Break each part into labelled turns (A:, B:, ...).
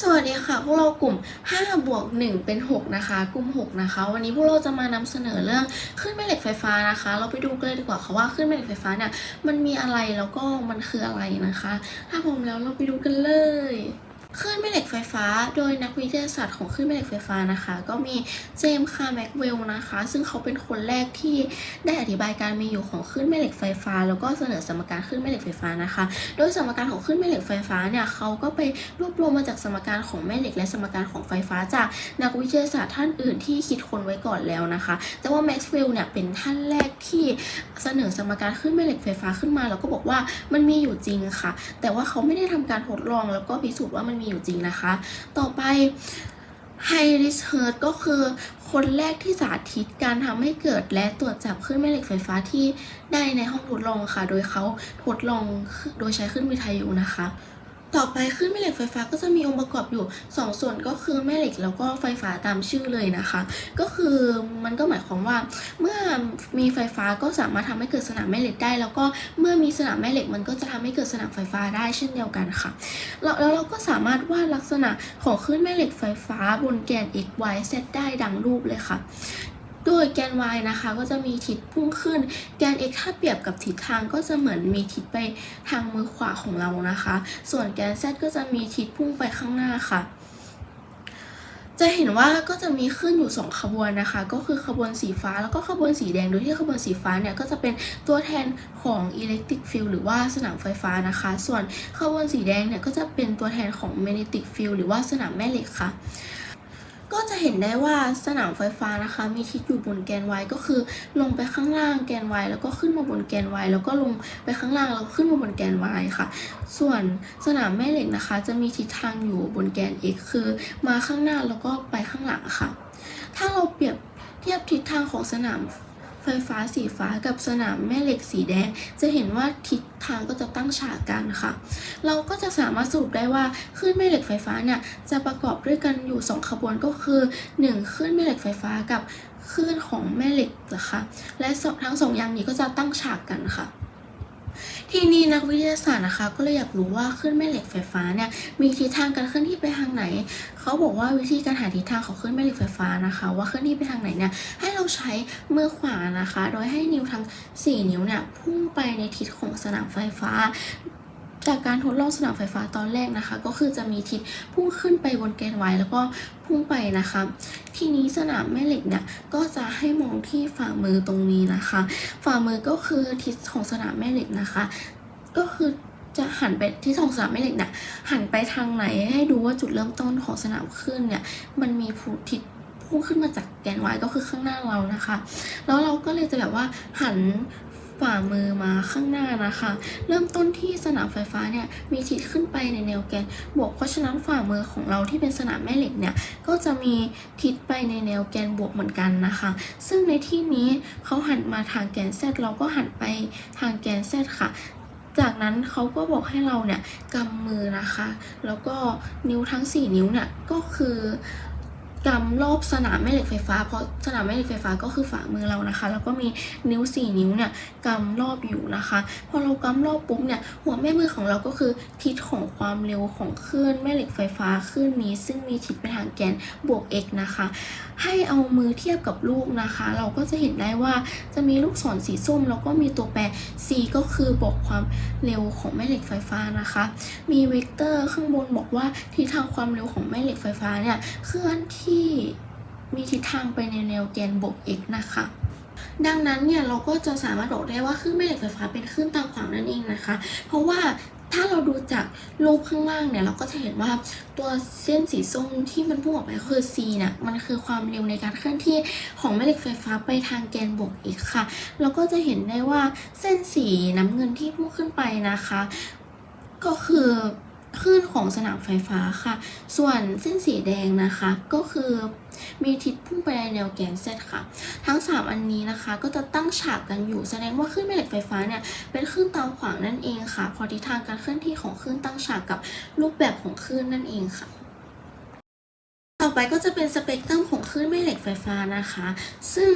A: สวัสดีค่ะ พวกเรากลุ่ม5บวก1เป็น 6 นะคะ กลุ่ม 6 นะคะ วันนี้พวกเราจะมานำเสนอเรื่องขึ้นแม่เหล็กไฟฟ้านะคะ เราไปดูกันเลยดีกว่าค่ะว่าขึ้นแม่เหล็กไฟฟ้าเนี่ยมันมีอะไรแล้วก็มันคืออะไรนะคะ ถ้าพร้อมแล้วเราไปดูกันเลย คลื่นแม่เหล็กไฟฟ้า โดยนักวิทยาศาสตร์ของคลื่นแม่เหล็กไฟฟ้านะคะ ก็มีเจมส์คาร์แม็กเวลนะคะ ซึ่งเขาเป็นคนแรกที่ได้อธิบายการมีอยู่ของคลื่นแม่เหล็กไฟฟ้า แล้วก็เสนอสมการคลื่นแม่เหล็กไฟฟ้านะคะ โดยสมการของคลื่นแม่เหล็กไฟฟ้าเนี่ยเขาก็ไปรวบรวมมาจากสมการของแม่เหล็กและสมการของไฟฟ้าจากนักวิทยาศาสตร์ท่านอื่นที่คิดค้นไว้ก่อนแล้วนะคะ แต่ว่าแม็กซ์เวลล์เนี่ยเป็นท่านแรกที่เสนอสมการคลื่นแม่เหล็กไฟฟ้าขึ้นมา แล้วก็บอกว่ามันมีอยู่จริงค่ะ แต่ว่าเขาไม่ได้ทำการทดลองแล้วก็พิสูจน์ว่ามันมีอยู่จริงนะคะ ต่อไปไฮริสเฮิร์ตก็คือคนแรกที่สาธิตการทำให้เกิดและตรวจจับคลื่นแม่เหล็กไฟฟ้าที่ได้ในห้องทดลองค่ะ โดยเขาทดลองโดยใช้คลื่นวิทยุนะคะ ต่อไปคลื่นแม่เหล็กไฟฟ้าก็จะมีองค์ประกอบอยู่ 2 ส่วนก็คือแม่เหล็กแล้วก็ไฟฟ้าตามชื่อเลยนะคะ ก็คือมันก็หมายความว่า เมื่อมีไฟฟ้าก็สามารถทำให้เกิดสนามแม่เหล็กได้ แล้วก็เมื่อมีสนามแม่เหล็กมันก็จะทำให้เกิดสนามไฟฟ้าได้เช่นเดียวกันค่ะแล้วแล้วเราก็สามารถวาดลักษณะของคลื่นแม่เหล็กไฟฟ้าบนแกน x y z ได้ดังรูปเลยค่ะ โดยแกน y นะคะก็จะมีทิศพุ่งขึ้น แกน x ถ้าเปรียบกับทิศทางก็จะเหมือนมีทิศไปทางมือขวาของเรานะคะ ส่วนแกน z ก็จะมีทิศพุ่งไปข้างหน้าค่ะ จะเห็นว่าก็จะมีขึ้นอยู่ 2 ขบวนนะคะ ก็คือขบวนสีฟ้าแล้วก็ขบวนสีแดง โดยที่ขบวนสีฟ้าเนี่ยก็จะเป็นตัวแทนของ electric field หรือว่าสนามไฟฟ้านะคะ ส่วนขบวนสีแดงเนี่ยก็จะเป็นตัวแทนของ magnetic field หรือว่าสนามแม่เหล็กค่ะ ก็จะเห็นได้ว่าสนามไฟฟ้านะคะ มีทิศอยู่บนแกน y ก็คือ ลงไปข้างล่างแกน y แล้วก็ขึ้นมาบนแกน y แล้วก็ลงไปข้างล่างแล้วขึ้นมาบนแกน y ค่ะ ส่วนสนามแม่เหล็กนะคะ จะมีทิศทางอยู่บนแกน x คือ มาข้างหน้าแล้วก็ไปข้างหลังค่ะ ถ้าเราเปรียบเทียบทิศทางของสนาม ไฟฟ้าสีฟ้ากับสนามแม่เหล็กสีแดง จะเห็นว่าทิศทางก็จะตั้งฉากกันค่ะ เราก็จะสามารถสรุปได้ว่าคลื่นแม่เหล็กไฟฟ้าเนี่ยจะประกอบด้วยกันอยู่ 2 ขบวนก็คือ 1คลื่นแม่เหล็กไฟฟ้ากับคลื่นของแม่เหล็กนะคะ และทั้งสองอย่างนี้ก็จะตั้งฉากกันค่ะ ทีนี้นักวิทยาศาสตร์นะคะ ก็เลยอยากรู้ว่าคลื่นแม่เหล็กไฟฟ้าเนี่ยมีทิศทางการเคลื่อนที่ไปทางไหน เขาบอกว่าวิธีการหาทิศทางของคลื่นแม่เหล็กไฟฟ้านะคะ ว่าเคลื่อนที่ไปทางไหนเนี่ยให้เราใช้มือขวานะคะ โดยให้นิ้วทั้ง 4 นิ้วเนี่ยพุ่งไปในทิศของสนามไฟฟ้า จากการทดลองสนามไฟฟ้าตอนแรกนะคะ ก็คือจะมีทิศพุ่งขึ้นไปบนแกน y แล้วก็พุ่งไปนะคะ ทีนี้สนามแม่เหล็กเนี่ยก็จะให้มองที่ฝ่ามือตรงนี้นะคะ ฝ่ามือก็คือทิศของสนามแม่เหล็กนะคะ ก็คือจะหันไปที่ของสนามแม่เหล็กเนี่ยหันไปทางไหนให้ดูว่าจุดเริ่มต้นของสนามคลื่นเนี่ยมันมีผูทิศพุ่งขึ้นมาจากแกน y ก็คือข้างหน้าเรานะคะ แล้วเราก็เลยจะแบบว่าหัน ฝ่ามือมาข้างหน้านะคะ เริ่มต้นที่สนามไฟฟ้าเนี่ยมีทิศขึ้นไปในแนวแกนบวกเพราะฉะนั้นฝ่ามือของเราที่เป็นสนามแม่เหล็กเนี่ยก็จะมีทิศไปในแนวแกนบวกเหมือนกันนะคะ ซึ่งในที่นี้เขาหันมาทางแกน z เราก็หันไปทางแกน z ค่ะจากนั้นเขาก็บอกให้เราเนี่ยกำมือนะคะ แล้วก็นิ้วทั้ง 4 นิ้วเนี่ยก็คือ กำรอบสนามแม่เหล็กไฟฟ้า เพราะสนามแม่เหล็กไฟฟ้าก็คือฝ่ามือเรานะคะ แล้วก็มีนิ้ว 4 นิ้วเนี่ยกำรอบอยู่นะคะ พอเรากำรอบปุ๊บเนี่ยหัวแม่มือของเราก็คือทิศของความเร็วของคลื่นแม่เหล็กไฟฟ้าคลื่นนี้ ซึ่งมีทิศไปทางแกนบวก x นะคะ ให้เอามือเทียบกับลูกนะคะ เราก็จะเห็นได้ว่าจะมีลูกศรสีส้ม แล้วก็มีตัวแปร c ก็คือบอกความเร็วของแม่เหล็กไฟฟ้านะคะ มีเวกเตอร์ข้างบนบอกว่าทิศทางความเร็วของแม่เหล็กไฟฟ้าเนี่ยเคลื่อนที่มีทิศทางไปในแนวแกนบวก x นะคะ ดังนั้นเนี่ยเราก็จะสามารถบอกได้ว่าคลื่นแม่เหล็กไฟฟ้าเป็นคลื่นตามขวางนั่นเองนะคะ เพราะว่าถ้าเราดูจากรูปข้างล่างเนี่ยเราก็จะเห็นว่าตัวเส้นสีส้มที่มันพุ่งออกไปคือ c เนี่ยมันคือความเร็วในการเคลื่อนที่ของแม่เหล็กไฟฟ้าไปทางแกนบวก x ค่ะ เราก็จะเห็นได้ว่าเส้นสีน้ำเงินที่พุ่งขึ้นไปนะคะ ก็คือ คลื่นของสนามไฟฟ้าค่ะ ส่วนเส้นสีแดงนะคะก็คือมีทิศพุ่งไปในแนวแกน z ค่ะ ทั้ง 3 อันนี้นะคะก็จะตั้งฉากกันอยู่แสดงว่าคลื่นแม่เหล็กไฟฟ้าเนี่ยเป็นคลื่นตามขวางนั่นเองค่ะ พอทิศทางการเคลื่อนที่ของคลื่นตั้งฉากกับรูปแบบของคลื่นนั่นเองค่ะต่อไปก็จะเป็นสเปกตรัมของคลื่นแม่เหล็กไฟฟ้านะคะ ซึ่ง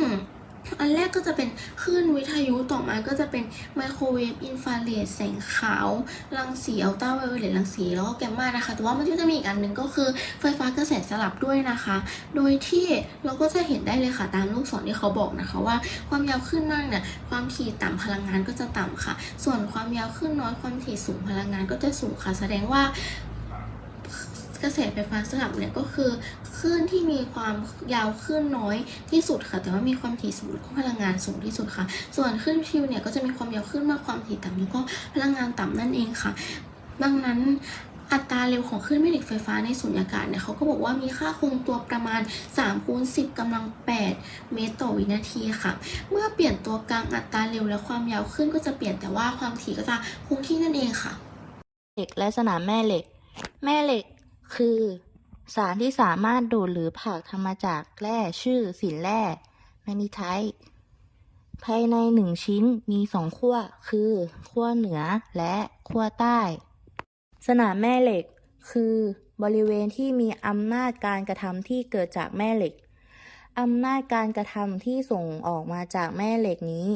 A: อันแรกก็จะเป็นคลื่นวิทยุต่อมาก็จะเป็นไมโครเวฟอินฟราเรดแสงขาวรังสีอัลตราไวโอเลตรังสีแล้วก็แกมมานะคะ แต่ว่ามันก็จะมีอีกอันหนึ่งก็คือไฟฟ้ากระแสสลับด้วยนะคะ โดยที่เราก็จะเห็นได้เลยค่ะตามลูกศรที่เขาบอกนะคะว่าความยาวขึ้นมากเนี่ยความถี่ต่ำพลังงานก็จะต่ำค่ะ ส่วนความยาวขึ้นน้อยความถี่สูงพลังงานก็จะสูงค่ะ แสดงว่า กระแสไฟฟ้าสลับเนี่ยก็คือคลื่นที่มีความยาวคลื่นน้อยที่สุดค่ะ แต่ว่ามีความถี่สูงแล้วก็พลังงานสูงที่สุดค่ะ ส่วนคลื่นทิวเนี่ยก็จะมีความยาวคลื่นมากความถี่ต่ำแล้วก็พลังงานต่ำนั่นเองค่ะ ดังนั้นอัตราเร็วของคลื่นแม่เหล็กไฟฟ้าในสุญญากาศเนี่ยเขาก็บอกว่ามีค่าคงตัวประมาณ3คูณ10กำลัง 8 เมตรต่อวินาทีค่ะ เมื่อเปลี่ยนตัวกลางอัตราเร็วและความยาวคลื่นก็จะเปลี่ยนแต่ว่าความถี่ก็จะคงที่นั่นเองค่ะ
B: เหล็กและสนามแม่เหล็ก แม่เหล็ก คือ สารที่สามารถดูดหรือผักทำมาจากแร่ชื่อสินแร่แมนีไทต์ภายในหนึ่งชิ้นมีสองขั้วคือขั้วเหนือและขั้วใต้ สนามแม่เหล็ก คือบริเวณที่มีอำนาจการกระทำที่เกิดจากแม่เหล็กอำนาจการกระทำที่ส่งออกมาจากแม่เหล็กนี้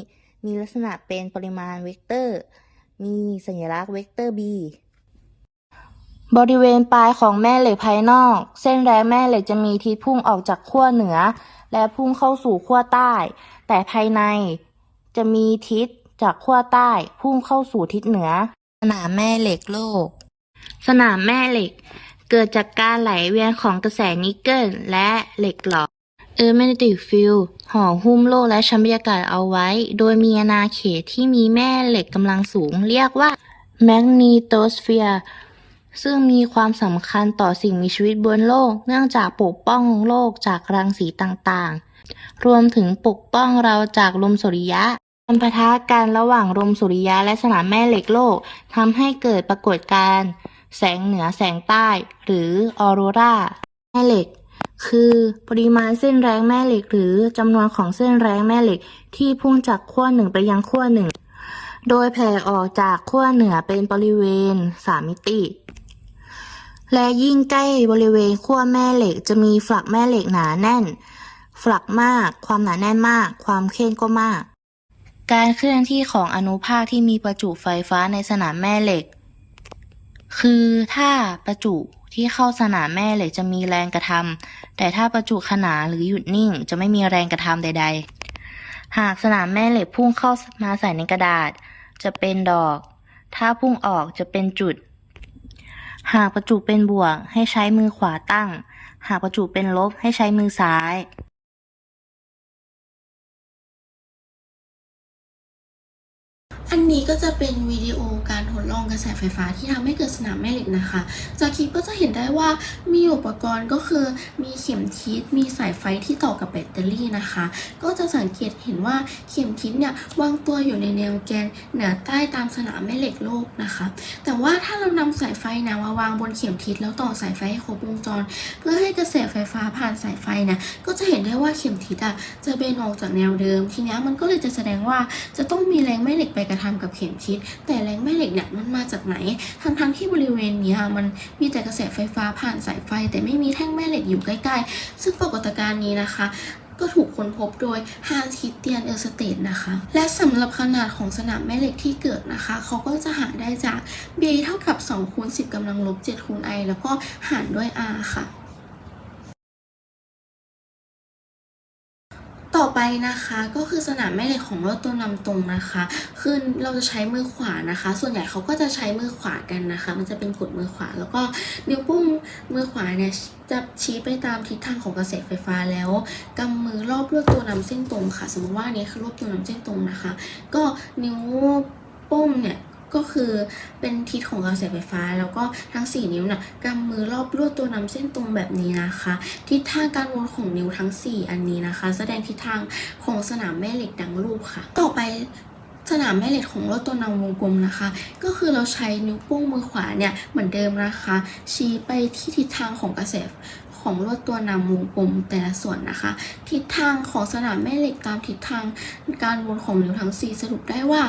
B: มีลักษณะเป็นปริมาณเวกเตอร์ มีสัญลักษณ์เวกเตอร์ b บริเวณปลายของแม่เหล็กภายนอก เส้นแรงแม่เหล็กจะมีทิศพุ่งออกจากขั้วเหนือ และพุ่งเข้าสู่ขั้วใต้ แต่ภายในจะมีทิศจากขั้วใต้พุ่งเข้าสู่ทิศเหนือ สนามแม่เหล็กโลก สนามแม่เหล็ก เกิดจากการไหลเวียนของกระแสนิกเกิลและเหล็กหลอเออร์แมกเนติกฟิลห่อหุ้มโลกและชั้นบรรยากาศเอาไว้ โดยมีอาณาเขตที่มีแม่เหล็กกำลังสูง เรียกว่าแมกนีโตสเฟียร์ ซึ่งมีความสำคัญต่อสิ่งมีชีวิตบนโลก เนื่องจากปกป้องโลกจากรังสีต่างๆ รวมถึงปกป้องเราจากลมสุริยะการปะทะกันระหว่างลมสุริยะและสนามแม่เหล็กโลกทำให้เกิดปรากฏการณ์แสงเหนือแสงใต้ หรือออโรราแม่เหล็ก คือปริมาณเส้นแรงแม่เหล็ก หรือจำนวนของเส้นแรงแม่เหล็ก ที่พุ่งจากขั้วหนึ่งไปยังขั้วหนึ่งโดยแผ่ออกจากขั้วเหนือเป็นบริเวณสามมิติ และยิ่งใกล้บริเวณขั้วแม่เหล็กจะมีฝักแม่เหล็กหนาแน่น ฝักมาก ความหนาแน่นมาก ความเข้มก็มาก การเคลื่อนที่ของอนุภาคที่มีประจุไฟฟ้าในสนามแม่เหล็ก คือถ้าประจุที่เข้าสนามแม่เหล็กจะมีแรงกระทำแต่ถ้าประจุขนานหรือหยุดนิ่ง จะไม่มีแรงกระทำใด ๆ หากสนามแม่เหล็กพุ่งเข้ามาใส่ในกระดาษ จะเป็นดอก ถ้าพุ่งออกจะเป็นจุด หากประจุเป็นบวกให้ใช้มือขวาตั้ง หากประจุเป็นลบให้ใช้มือซ้าย
A: อันนี้ก็จะเป็นวิดีโอการทดลองกระแสไฟฟ้าที่ทำให้เกิดสนามแม่เหล็กนะคะ จากคลิปก็จะเห็นได้ว่ามีอุปกรณ์ก็คือมีเข็มทิศมีสายไฟที่ต่อกับแบตเตอรี่นะคะ ก็จะสังเกตเห็นว่าเข็มทิศเนี่ยวางตัวอยู่ในแนวแกนเหนือใต้ตามสนามแม่เหล็กโลกนะคะ แต่ว่าถ้าเรานำสายไฟนะมาวางบนเข็มทิศแล้วต่อสายไฟให้ครบวงจร เพื่อให้กระแสไฟฟ้าผ่านสายไฟเนี่ยก็จะเห็นได้ว่าเข็มทิศอะจะเบนออกจากแนวเดิม ทีนี้มันก็เลยจะแสดงว่าจะต้องมีแรงแม่เหล็กไปกระทำกับเข็มทิศแต่แรงแม่เหล็กเนี่ยมันมาจากไหน ทั้งๆที่บริเวณนี้มันมีแต่กระแสไฟฟ้าผ่านสายไฟ แต่ไม่มีแท่งแม่เหล็กอยู่ใกล้ ๆ ซึ่งปรากฏการณ์นี้นะคะก็ถูกค้นพบโดยฮานคิเตียนเออร์สเตนนะคะ และสำหรับขนาดของสนามแม่เหล็กที่เกิดนะคะ เขาก็จะหาได้จาก b เท่ากับ2คูณ10กำลังลบ7คูณ i แล้วก็หารด้วย r ค่ะ ต่อไปนะคะก็คือสนามแม่เหล็กของรถตัวนำตรงนะคะ คือเราจะใช้มือขวานะคะ ส่วนใหญ่เขาก็จะใช้มือขวากันนะคะ มันจะเป็นกดมือขวา แล้วก็นิ้วโป้งมือขวาเนี่ยจะชี้ไปตามทิศทางของกระแสไฟฟ้าแล้วกำมือรอบลวดตัวนำเส้นตรงค่ะ สมมติว่านี้คือรวบตัวนำเส้นตรงนะคะ ก็นิ้วโป้งเนี่ย ก็คือเป็นทิศของกระแสไฟฟ้า แล้วก็ทั้ง 4 นิ้วน่ะกำมือรอบลวดตัวนำเส้นตรงแบบนี้นะคะ ทิศทางการวนของนิ้วทั้ง 4 อันนี้นะคะ แสดงทิศทางของสนามแม่เหล็กดังรูปค่ะ ต่อไปสนามแม่เหล็กของลวดตัวนำวงกลมนะคะ ก็คือเราใช้นิ้วโป้งมือขวาเนี่ยเหมือนเดิมนะคะ ชี้ไปที่ทิศทางของกระแส ของลวดตัวนำวงกลมแต่ละส่วนนะคะ ทิศทางของสนามแม่เหล็กตามทิศทางการวนของนิ้วทั้ง 4 สรุปได้ว่า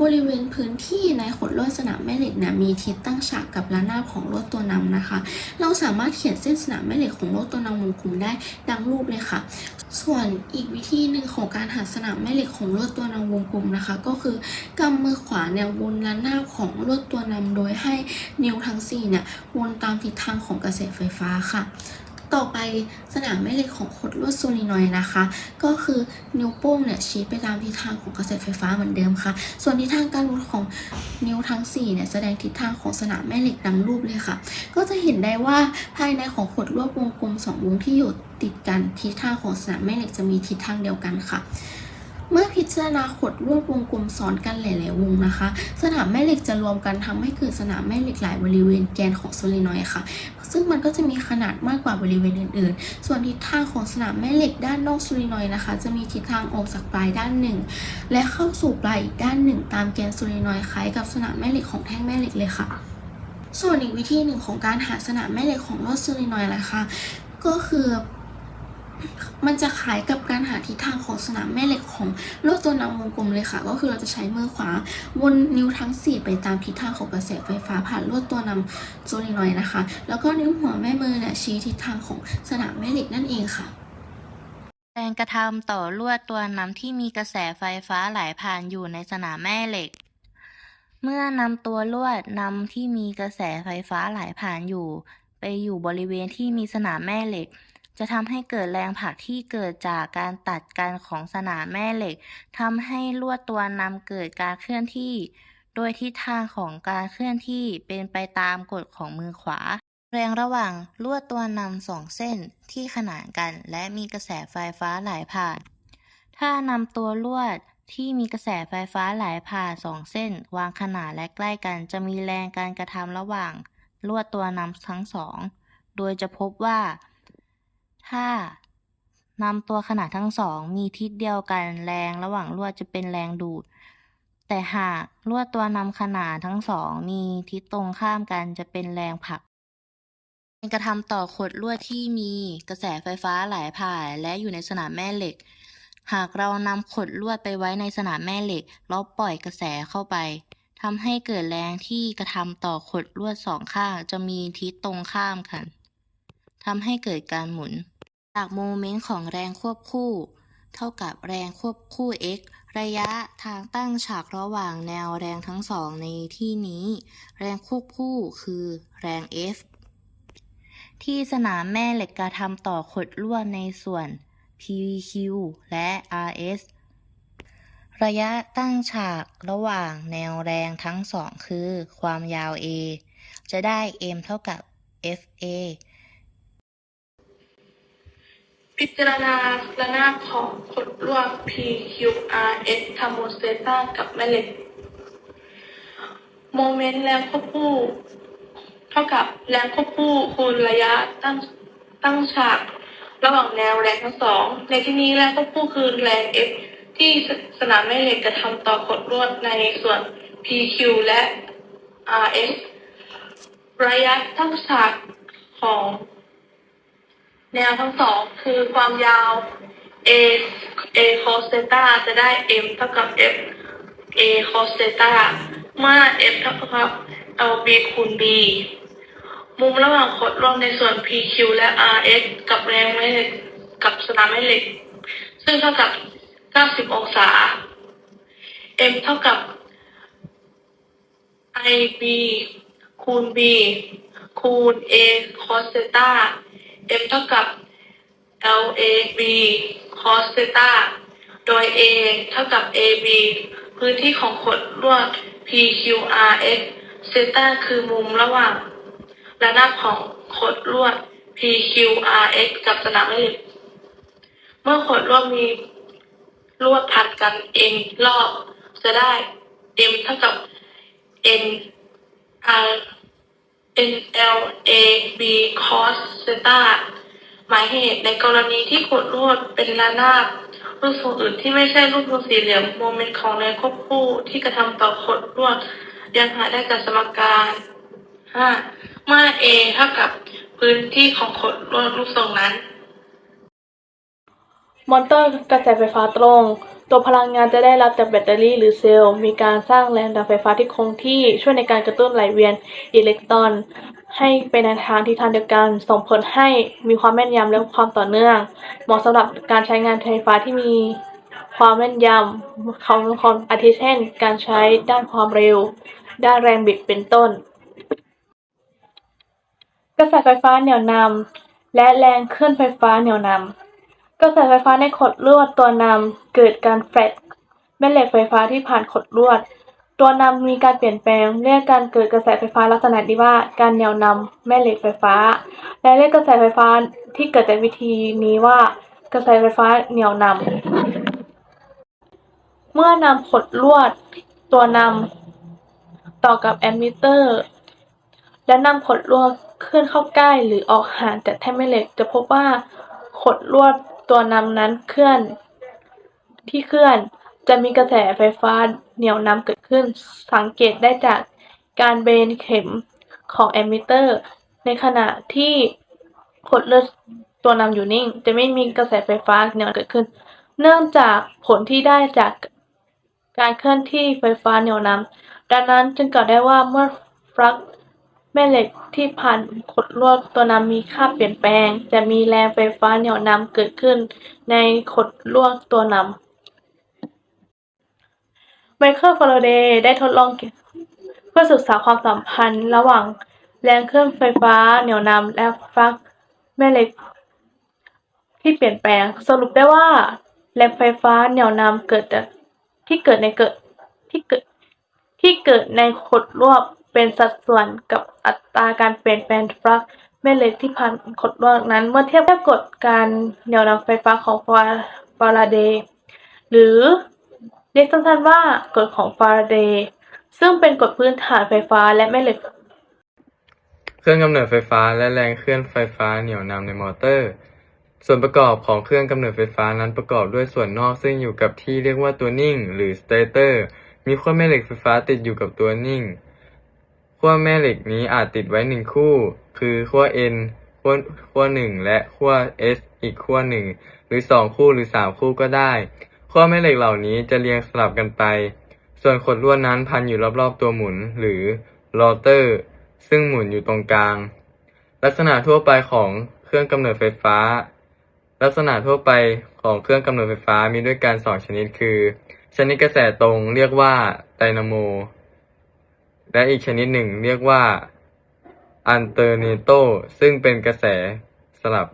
A: บริเวณพื้นที่ในขดลวดสนามแม่เหล็กเนี่ยมีทิศตั้งฉากกับระนาบของลวดตัวนำนะคะ เราสามารถเขียนเส้นสนามแม่เหล็กของลวดตัวนำวงกลมได้ดังรูปเลยค่ะ ส่วนอีกวิธีหนึ่งของการหาสนามแม่เหล็กของลวดตัวนำวงกลมนะคะ ก็คือกำมือขวาเนี่ยวนระนาบของลวดตัวนำโดยให้นิ้วทั้ง4เนี่ยวนตามทิศทางของกระแสไฟฟ้าค่ะ ต่อไปสนามแม่เหล็กของขดลวดโซลินอยนะคะ ก็คือนิ้วโป้งเนี่ยชี้ไปตามทิศทางของกระแสไฟฟ้าเหมือนเดิมค่ะ ส่วนทิศทางการหมุนของนิ้วทั้ง4เนี่ยแสดงทิศทางของสนามแม่เหล็กดังรูปเลยค่ะ ก็จะเห็นได้ว่าภายในของขดลวดวงกลมสองวงที่อยู่ติดกันทิศทางของสนามแม่เหล็กจะมีทิศทางเดียวกันค่ะเมื่อพิจารณาขดลวดวงกลมซ้อนกันหลาย ๆ วงนะคะ สนามแม่เหล็กจะรวมกันทำให้เกิดสนามแม่เหล็กหลายบริเวณแกนของโซลินอยค่ะ ซึ่งมันก็จะมีขนาดมากกว่าบริเวณอื่น ๆ ส่วนทิศทางของสนามแม่เหล็กด้านนอกซูรินอยนะคะ จะมีทิศทางออกจากปลายด้านหนึ่ง และเข้าสู่ปลายอีกด้านหนึ่ง ตามแกนซูรินอยคล้ายกับสนามแม่เหล็กของแท่งแม่เหล็กเลยค่ะ ส่วนอีกวิธีหนึ่งของการหาสนามแม่เหล็กของลวดซูรินอยนะคะ ก็คือ มันจะคล้ายกับการหาทิศทางของสนามแม่เหล็กของลวดตัวนำวงกลมเลยค่ะ ก็คือเราจะใช้มือขวาวนนิ้วทั้ง 4 ไปตามทิศทางของกระแสไฟฟ้าผ่านลวดตัวนำโซลินอยนะคะ แล้วก็นิ้วหัวแม่มือเนี่ยชี้ทิศทางของสนามแม่เหล็กนั่นเองค่ะ
B: แรงกระทำต่อลวดตัวนำที่มีกระแสไฟฟ้าไหลผ่านอยู่ในสนามแม่เหล็ก เมื่อนำตัวลวดนำที่มีกระแสไฟฟ้าไหลผ่านอยู่ ไปอยู่บริเวณที่มีสนามแม่เหล็ก จะทำให้เกิดแรงผลักที่เกิดจากการตัดกันของสนามแม่เหล็กทำให้ลวดตัวนำเกิดการเคลื่อนที่ โดยทิศทางของการเคลื่อนที่เป็นไปตามกฎของมือขวา แรงระหว่างลวดตัวนำสองเส้นที่ขนานกัน และมีกระแสไฟฟ้าไหลผ่าน ถ้านำตัวลวดที่มีกระแสไฟฟ้าไหลผ่านสองเส้น วางขนานและใกล้กันจะมีแรงการกระทำระหว่างลวดตัวนำทั้งสอง โดยจะพบว่า ถ้านำตัวขนาดทั้งสองมีทิศเดียวกันแรงระหว่างลวดจะเป็นแรงดูด แต่หากลวดตัวนำขนาดทั้งสองมีทิศตรงข้ามกันจะเป็นแรงผลักการกระทำต่อขดลวดที่มีกระแสไฟฟ้าไหลผ่านและอยู่ในสนามแม่เหล็ก หากเรานำขดลวดไปไว้ในสนามแม่เหล็กแล้วปล่อยกระแสเข้าไปทำให้เกิดแรงที่กระทำต่อขดลวดสองข้างจะมีทิศตรงข้ามกันทำให้เกิดการหมุน จากโมเมนต์ของแรงควบคู่ เท่ากับแรงควบคู่ x ระยะทางตั้งฉากระหว่างแนวแรงทั้งสองในที่นี้ แรงควบคู่คือแรง F ที่สนามแม่เหล็กกระทำต่อขดลวดในส่วน PQ และ RS ระยะตั้งฉากระหว่างแนวแรงทั้งสองคือความยาว A จะได้ M เท่ากับ FA
C: พิจารณาระนาบของขดลวด PQRS ทำโมเซต้ากับแม่เหล็ก โมเมนต์แรงควบคู่ เท่ากับแรงควบคู่คูณระยะตั้งตั้งฉาก ระหว่างแนวแรงทั้งสอง ในที่นี้แรงควบคู่คือแรง F ที่สสนามแม่เหล็กกระทำต่อขดลวดในส่วน PQ และ RS ระยะตั้งฉากของ แนวทั้งสองคือความยาว a a cos theta จะได้ m เท่ากับ f a cos theta เมื่อ f เท่ากับ lb คูณ b มุมระหว่างขดลวดในส่วน pq และ rs กับแรงแม่เหล็กกับสนามแม่เหล็ก ซึ่งเท่ากับ 90 องศา m เท่ากับ ib คูณ b คูณ a cos theta m เท่ากับ LAB cos theta โดย A เท่ากับ AB พื้นที่ของขดลวด PQRS theta คือมุมระหว่างระนาบของขดลวด PQRS กับสนามแม่เหล็กเมื่อขดลวดมีลวดพันกัน n รอบจะได้ m เท่ากับ n r n l a b cos theta หมายเหตุในกรณีที่ขดลวดเป็นระนาบรูปทรงอื่นที่ไม่ใช่รูปทรงสี่เหลี่ยมโมเมนต์ของแรงควบคู่ที่กระทำต่อขดลวดยังหาได้จากสมการ5เมื่อ A เท่ากับพื้นที่ของขดลวดรูปทรงนั้น
D: มอเตอร์กระแสไฟฟ้าตรง ตัวพลังงานจะได้รับจากแบตเตอรี่หรือเซลล์ มีการสร้างแรงดันไฟฟ้าที่คงที่ช่วยในการกระตุ้นไหลเวียนอิเล็กตรอน ให้ไปในทางทิศทางเดียวกัน ส่งผลให้มีความแม่นยำและความต่อเนื่อง เหมาะสำหรับการใช้งานไฟฟ้าที่มีความแม่นยำของของอาทิเช่น การใช้ด้านความเร็ว ด้านแรงบิดเป็นต้น กระแสไฟฟ้าเหนี่ยวนำและแรงเคลื่อนไฟฟ้าเหนี่ยวนำ กระแสไฟฟ้าในขดลวดตัวนำเกิดการแฟลชแม่เหล็กไฟฟ้าที่ผ่านขดลวด ตัวนำมีการเปลี่ยนแปลง เรียกการเกิดกระแสไฟฟ้าลักษณะนี้ว่า การเหนี่ยวนำแม่เหล็กไฟฟ้า และเรียกกระแสไฟฟ้าที่เกิดจากวิธีนี้ว่า กระแสไฟฟ้าเหนี่ยวนำเมื่อนำขดลวด ตัวนำต่อกับแอมมิเตอร์ และนำขดลวดขึ้นเข้าใกล้หรือออกห่างจากแท่งแม่เหล็ก จะพบว่าขดลวด ตัวนำนั้นเคลื่อน ที่เคลื่อนจะมีกระแสไฟฟ้าเหนี่ยวนำเกิดขึ้น สังเกตได้จากการเบนเข็มของแอมมิเตอร์ ในขณะที่ขดเลวดตัวนำอยู่นิ่ง จะไม่มีกระแสไฟฟ้าเหนี่ยวนำเกิดขึ้น เนื่องจากผลที่ได้จากการเคลื่อนที่ไฟฟ้าเหนี่ยวนำดังนั้นจึงกล่าวได้ว่าเมื่อฟลัก แม่เหล็กที่ผ่านขดลวดตัวนำมีค่าเปลี่ยนแปลง จะมีแรงไฟฟ้าเหนี่ยวนำเกิดขึ้นในขดลวดตัวนำไมเคิลฟาราเดย์ได้ทดลองเพื่อศึกษาความสัมพันธ์ ระหว่างแรงเคลื่อนไฟฟ้าเหนี่ยวนำและฟักแม่เหล็ก ที่เปลี่ยนแปลง สรุปได้ว่า แรงไฟฟ้าเหนี่ยวนำเกิดจากที่เกิดในเกิดที่เกิดที่เกิดในขดลวด เป็นสัดส่วนกับอัตราการเปลี่ยนแปลงฟลักซ์แม่เหล็กที่ผ่านขดลวดนั้น เมื่อเทียบกับกฎการเหนี่ยวนำไฟฟ้าของฟาฟาราเดย์หรือเรียกสั้นๆว่ากฎของฟาราเดย์ซึ่งเป็นกฎพื้นฐานไฟฟ้าและแม่เหล็ก
E: เครื่องกำเนิดไฟฟ้าและแรงเคลื่อนไฟฟ้าเหนี่ยวนำในมอเตอร์ ส่วนประกอบของเครื่องกำเนิดไฟฟ้านั้นประกอบด้วยส่วนนอกซึ่งอยู่กับที่เรียกว่าตัวนิ่ง หรือสเตเตอร์ มีขั้วแม่เหล็กไฟฟ้าติดอยู่กับตัวนิ่ง ขั้วแม่เหล็กนี้อาจติดไว้หนึ่งคู่ คือขั้ว N ขั้วขั้วหนึ่งและขั้ว S อีกขั้วหนึ่งหรือสองคู่หรือสามคู่ก็ได้ขั้วแม่เหล็กเหล่านี้จะเรียงสลับกันไป ส่วนขดลวดนั้นพันอยู่รอบๆตัวหมุนหรือโรเตอร์ ซึ่งหมุนอยู่ตรงกลาง ลักษณะทั่วไปของเครื่องกำเนิดไฟฟ้า ลักษณะทั่วไปของเครื่องกำเนิดไฟฟ้ามีด้วยกันสองชนิดคือ ชนิดกระแสตรงเรียกว่าไดนาโม และอีกชนิดหนึ่งเรียกว่าอันเตอร์เนโตซึ่งเป็นกระแสสลับ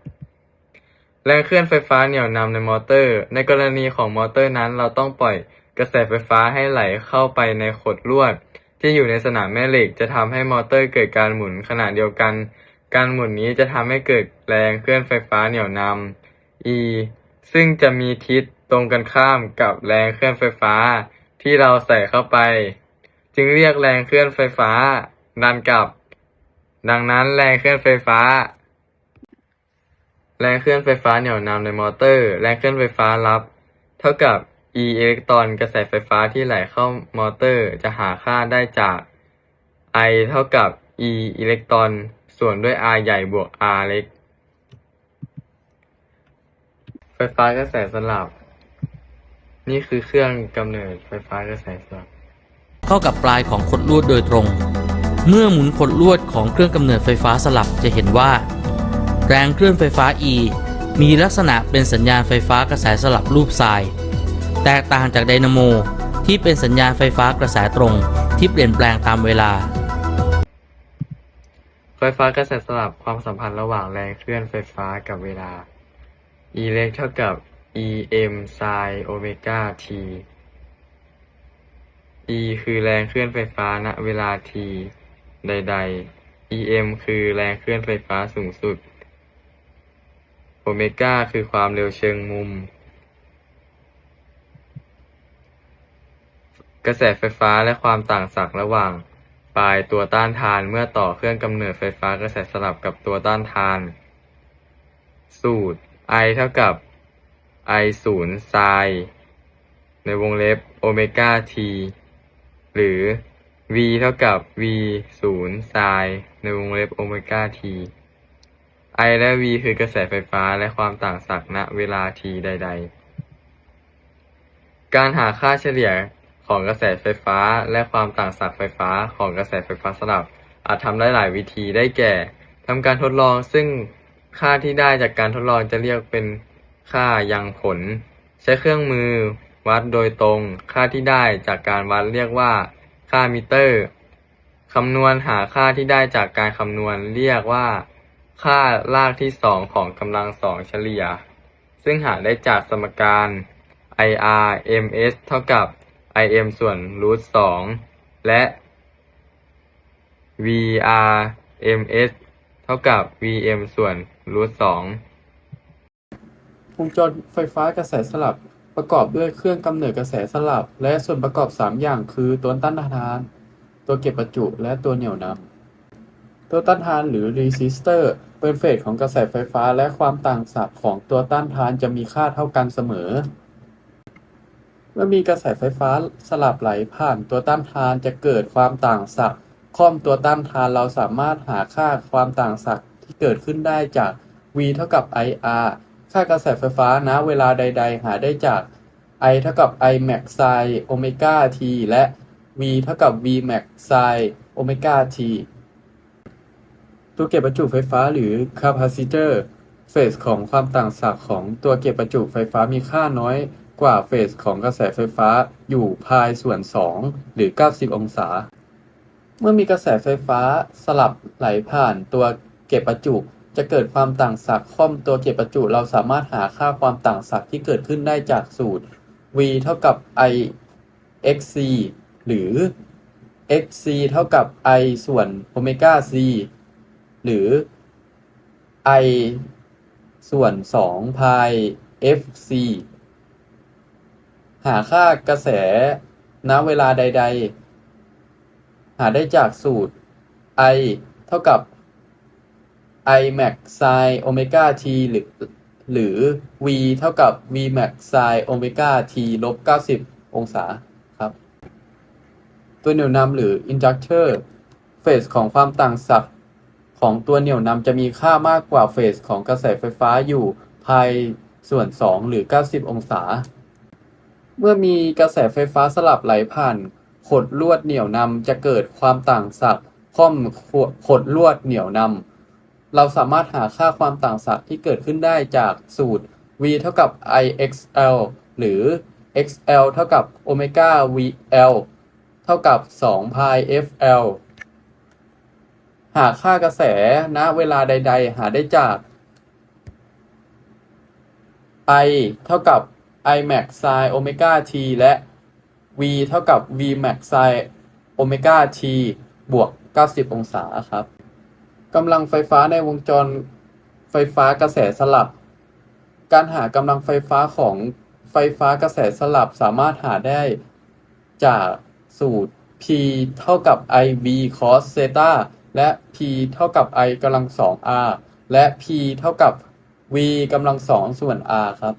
E: แรงเคลื่อนไฟฟ้าเหนี่ยวนำในมอเตอร์ ในกรณีของมอเตอร์นั้น เราต้องปล่อยกระแสไฟฟ้าให้ไหลเข้าไปในขดลวด ที่อยู่ในสนามแม่เหล็ก จะทำให้มอเตอร์เกิดการหมุนขณะเดียวกัน การหมุนนี้จะทำให้เกิดแรงเคลื่อนไฟฟ้าเหนี่ยวนำ E ซึ่งจะมีทิศตรงกันข้ามกับแรงเคลื่อนไฟฟ้าที่เราใส่เข้าไป จึงเรียกแรงเคลื่อนไฟฟ้า ดันกลับ ดังนั้นแรงเคลื่อนไฟฟ้า แรงเคลื่อนไฟฟ้าเหนี่ยวนำในมอเตอร์ แรงเคลื่อนไฟฟ้ารับ เท่ากับ E อิเล็กตรอนกระแสไฟฟ้าที่ไหลเข้ามอเตอร์จะหาค่าได้จาก I เท่ากับ E อิเล็กตรอนส่วนด้วย R ใหญ่บวก R เล็ก ไฟฟ้ากระแสสลับ นี่คือเครื่องกำเนิดไฟฟ้ากระแสสลับ
F: เข้ากับปลายของขดลวดโดยตรง เมื่อหมุนขดลวดของเครื่องกำเนิดไฟฟ้าสลับจะเห็นว่า แรงเคลื่อนไฟฟ้า E มีลักษณะเป็นสัญญาณไฟฟ้ากระแสสลับรูปทราย แตกต่างจากไดนาโมที่เป็นสัญญาณไฟฟ้ากระแสตรงที่เปลี่ยนแปลงตามเวลา
E: ไฟฟ้ากระแสสลับความสัมพันธ์ระหว่างแรงเคลื่อนไฟฟ้ากับเวลา E เล็กเท่ากับ E m sin โอเมก้า t E คือแรงเคลื่อนไฟฟ้าณเวลา t ใด ๆ E m คือแรงเคลื่อนไฟฟ้าสูงสุด โอเมก้าคือความเร็วเชิงมุม กระแสไฟฟ้าและความต่างศักย์ระหว่างปลายตัวต้านทานเมื่อต่อเครื่องกำเนิดไฟฟ้ากระแสสลับกับตัวต้านทาน สูตร I เท่ากับ I ศูนย์ไซน์ในวงเล็บโอเมก้า t หรือ V เท่ากับ V ศูนย์ไซน์ในวงเล็บโอเมก้า t I และ V คือกระแสไฟฟ้าและความต่างศักย์ณเวลา t ใด ๆ การหาค่าเฉลี่ยของกระแสไฟฟ้าและความต่างศักย์ไฟฟ้าของกระแสไฟฟ้าสลับ อาจทำได้หลายวิธีได้แก่ทำการทดลองซึ่งค่าที่ได้จากการทดลองจะเรียกเป็นค่ายังผล ใช้เครื่องมือ วัดโดยตรง ค่าที่ได้จากการวัดเรียกว่า ค่ามิเตอร์คำนวณหาค่าที่ได้จากการคำนวณเรียกว่า ค่ารากที่สองของกำลังสองเฉลี่ย ซึ่งหาได้จากสมการ IR ms เท่ากับ im ส่วนรูทสองและ VR ms เท่ากับ vm ส่วนรูทสอง
G: วงจรไฟฟ้ากระแสสลับ ประกอบด้วยเครื่องกำเนิดกระแสสลับ และส่วนประกอบ 3 อย่างคือตัวต้านทาน ตัวเก็บประจุและตัวเหนี่ยวนำตัวต้านทานหรือรีสิสเตอร์เป็นเฟสของกระแสไฟฟ้าและความต่างศักย์ของตัวต้านทานจะมีค่าเท่ากันเสมอ เมื่อมีกระแสไฟฟ้าสลับไหลผ่านตัวต้านทานจะเกิดความต่างศักย์ค่อมตัวต้านทานเราสามารถหาค่าความต่างศักย์ที่เกิดขึ้นได้จาก V เท่ากับ IR ค่ากระแสไฟฟ้าณเวลาใด ๆ หาได้จาก I เท่ากับ I max sin โอเมก้า t และ V เท่ากับ V max sin โอเมก้า t ตัวเก็บประจุไฟฟ้าหรือ capacitor เฟสของความต่างศักย์ของตัวเก็บประจุไฟฟ้ามีค่าน้อยกว่าเฟสของกระแสไฟฟ้าอยู่พายส่วน 2 หรือ 90 องศา เมื่อมีกระแสไฟฟ้าสลับไหลผ่านตัวเก็บประจุ จะเกิดความต่างศักย์ค่อมตัวเก็บประจุ เราสามารถหาค่าความต่างศักย์ที่เกิดขึ้นได้จากสูตร v เท่ากับ i xc หรือ xc เท่ากับ i ส่วนโอเมก้า c หรือ i ส่วน2พาย fc หาค่ากระแสณเวลาใด ๆ หาได้จากสูตร i เท่ากับ i max sin โอเมก้า t หรือหรือ v เท่ากับ v max sin โอเมก้า t ลบ 90 องศาครับ ตัวเหนี่ยวนำหรือ inductor เฟสของความต่างศักย์ของตัวเหนี่ยวนำจะมีค่ามากกว่าเฟสของกระแสไฟฟ้าอยู่พายส่วน 2 หรือ 90 องศา เมื่อมีกระแสไฟฟ้าสลับไหลผ่านขดลวดเหนี่ยวนำจะเกิดความต่างศักย์ค่อมขดลวดเหนี่ยวนำ เราสามารถหาค่าความต่างศักย์ที่เกิดขึ้นได้จากสูตร v เท่ากับ ixl หรือ xl เท่ากับโอเมก้า vl เท่ากับ2 pi fl หาค่ากระแสณเวลาใด ๆ หาได้จาก i เท่ากับ i max sin โอเมก้า t และ v เท่ากับ v max sin โอเมก้า t บวก 90 องศาครับ กำลังไฟฟ้าในวงจรไฟฟ้ากระแสสลับ การหากำลังไฟฟ้าของไฟฟ้ากระแสสลับสามารถหาได้จากสูตร P เท่ากับ IV cos theta และ P เท่ากับ I กำลังสอง R และ P เท่ากับ V กำลังสองส่วน R ครับ